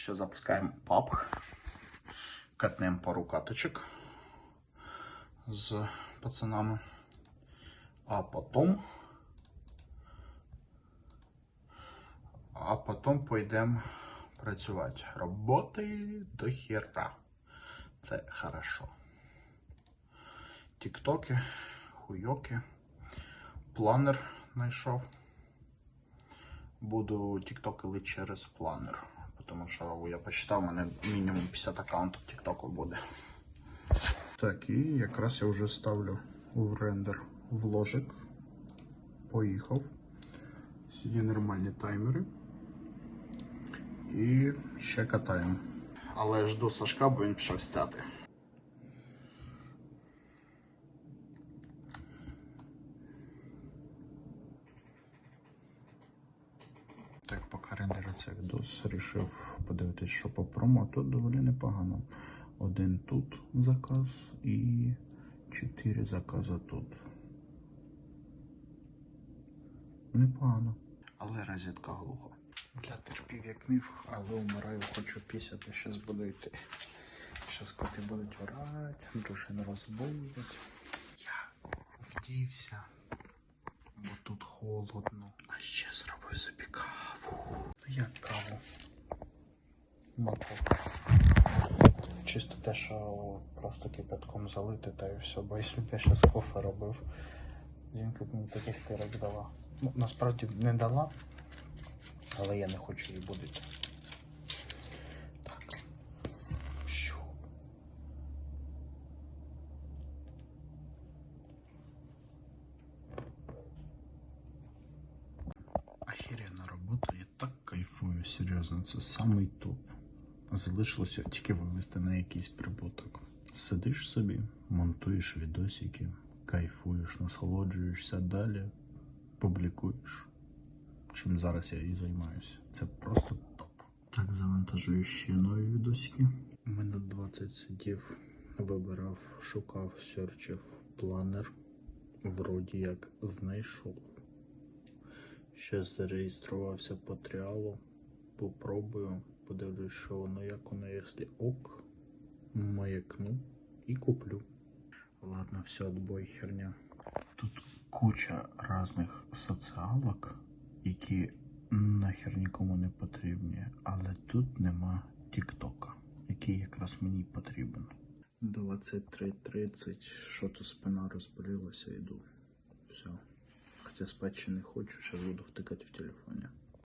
Ще запускаємо PUBG. Катнемо пару каточок з пацанами. А потім. А потім пойдемо працювати. Роботи до хера. Це хорошо. Тіктоки, хуйоки. Планер знайшов. Буду тіктокили через планер. Тому що я почитав, у мене мінімум 50 аккаунтів тіктоку буде. Так, і якраз я вже ставлю в рендер вложик. Поїхав. Сьогодні нормальні таймери. І ще катаємо. Але жду Сашка, бо він пішов стяти. Так, поки рендериться відос, вирішив подивитись, що по промо. Тут доволі непогано. Один тут заказ і чотири закази тут. Непогано. Але розетка глуха. Для терпів як міф, але умираю, хочу пісяти, щас буду йти. Щас коти будуть орати, дружину розбудять. Я вдівся, бо тут холодно. А ще зробив собі каву. Ну як каву? Маковка. Чисто те, що просто кипятком залити та і все, бо якщо б я щас кофе робив, жінка б мені таких тирок дала. Ну, насправді не дала, але я не хочу її будити. Так. Що? Охеренна робота, я так кайфую, серйозно, це самий топ. Залишилося тільки вивести на якийсь прибуток. Сидиш собі, монтуєш відосики, кайфуєш, насолоджуєшся далі, публікуєш. Чим зараз я і займаюся. Це просто топ. Так, завантажую ще нові відосики. Минут 20 сидів, вибирав, шукав, серчив планер. Вроді як знайшов. Ще зареєструвався по тріалу. Попробую, подивлюсь, що воно, як воно, якщо ок, маякну і куплю. Ладно, все, отбой херня. Тут куча різних соціалок, які нахер нікому не потрібні, але тут нема Тіктока, який якраз мені потрібен. 23.30, що то спина розболілася, йду. Все. Хоча спати ще не хочу, зараз буду втикати в телефоні.